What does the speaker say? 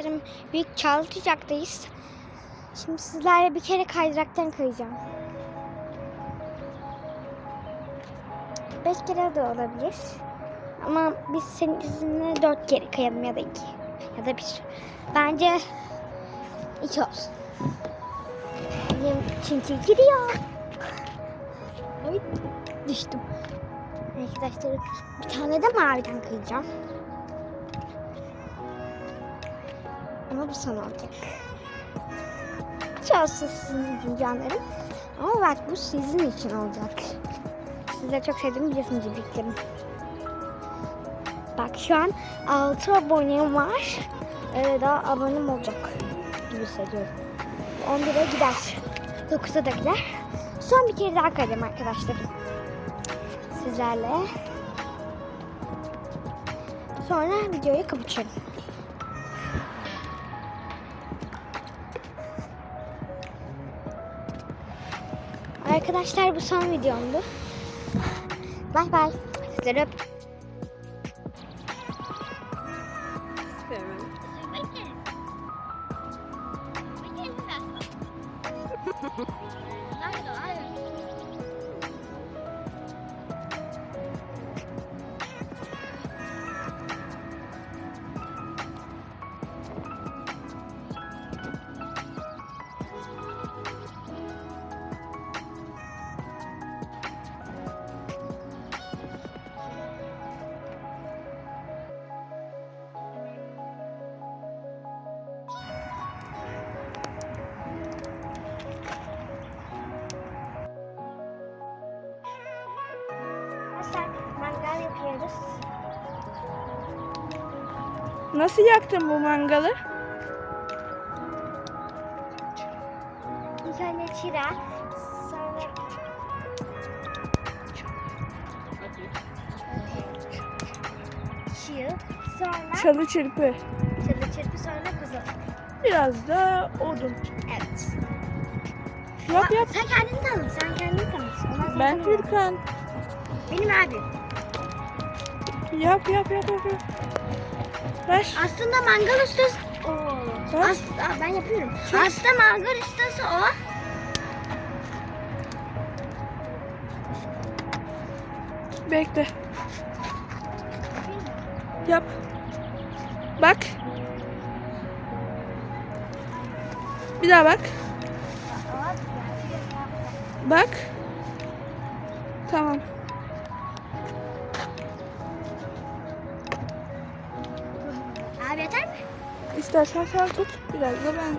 Arkadaşlarım büyük Çaltıcak'tayız. Şimdi sizlerle bir kere kaydıraktan kayacağım. Beş kere de olabilir. Ama biz senin sizinle dört kere kayalım ya da iki. Ya da bir. Bence iki olsun. Çünkü gidiyor. Ay düştüm. Arkadaşlar bir tane de maviden kayacağım. Ama bu son olacak. Çalsın sizin için canlarım. Ama bak bu sizin için olacak. Size çok sevdiğimi biliyorsunuz birliklerim. Bak şu an 6 abonem var. Ee, daha abonem olacak gibi hissediyorum. 11'e gider. 9'a da gider. Son bir kere daha kayacağım arkadaşlarım. Sizlerle. Sonra videoyu kapatıyorum. Arkadaşlar bu son videomdu. Bay bay. Sizleri öp. Arkadaşlar mangal yapıyoruz. Nasıl yaktın bu mangalı? İlk önce çıra, sonra çiğ, sonra Çalı çırpı. çalı çırpı, sonra kuzu. Biraz da odun. Evet. Yap yap. Sen kendini tanıt, sen. Ondan sonra Ben. Türkan. Benim abim. Yap yap yap yap. yap. Ver. Aslında mangal ustası o. Bak. As- Aa, ben yapıyorum. Çek. Aslında mangal ustası o. Bekle. Yap. Bak. Bir daha bak. Bak. Tamam. Abi yeter mi? İstersen sen tut. Biraz da ben.